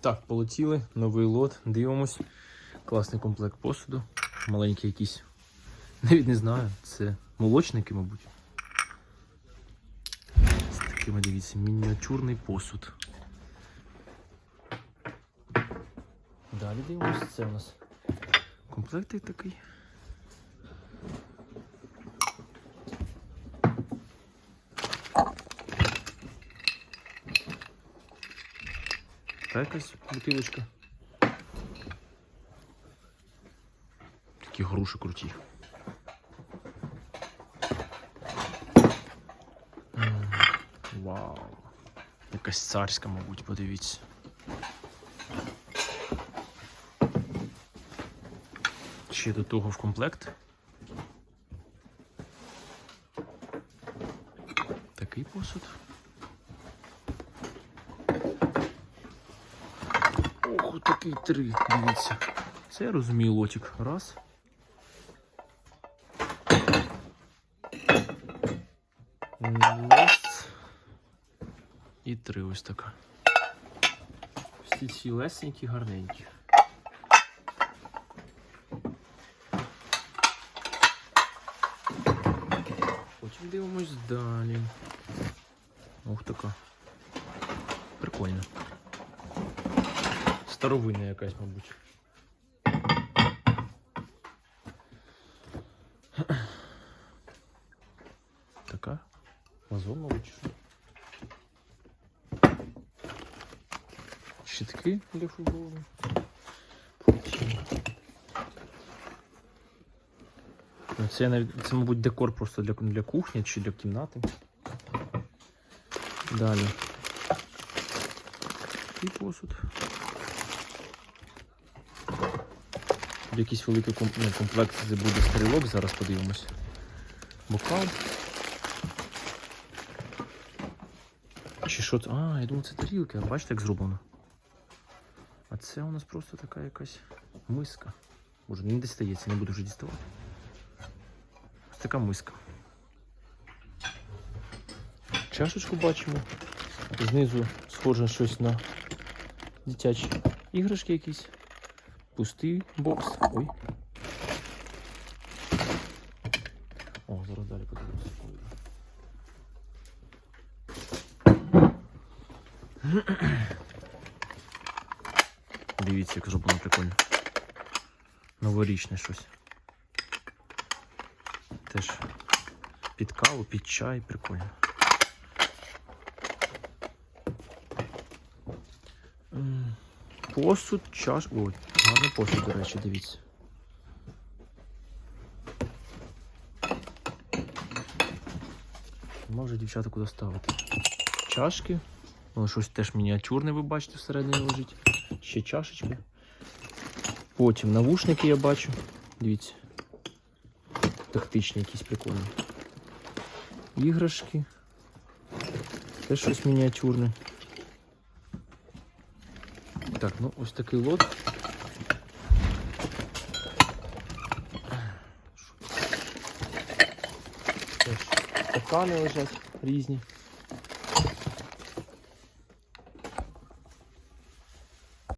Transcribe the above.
Так, полетіли, новий лот, дивимось. Класний комплект посуду. Маленький якийсь. Навіть не знаю, це молочники, мабуть. З такими, дивіться, мініатюрний посуд. Далі дивимось, це у нас комплектик такий. Така якась бутилочка. Такі груші круті. Вау. Якась царська, мабуть, подивіться. Ще до того в комплект. Такий посуд. Ох, такий три, дивіться. Це я розумію лотик. Раз. І три ось така. Всі ці лесенькі, гарненькі. Потім дивимось далі. Ох така. Прикольно. Старовинна якась, мабуть. Така? Вазон, мабуть. Щитки для футболу. Ну, Це, це, мабуть, декор просто для, для кухні чи для кімнати. Далі. І посуд. Якийсь великий ну, комплект де буде стрілок, зараз подивимось. Бокал. Чи що це? А, я думаю, це тарілки. А Бачите, як зроблено? А це у нас просто така якась миска. Боже, не дістається, не буду вже діставати. Ось така миска. Чашечку бачимо. Знизу схоже щось на дитячі іграшки якісь. Пустий бокс. Ой. О, зараз далі подивимося. Дивіться, як зроблено прикольно. Новорічне щось. Теж під каву, під чай, прикольно. Посуд, чаш. Ой, гарний посуд, до речі, дивіться. Може дівчата куди ставити. Чашки. Воно щось теж мініатюрне, ви бачите, всередині лежить. Ще чашечки. Потім навушники я бачу. Дивіться. Тактичні якісь прикольні. Іграшки. Теж щось мініатюрне. Так, ну ось такий лот. Теж лежать різні.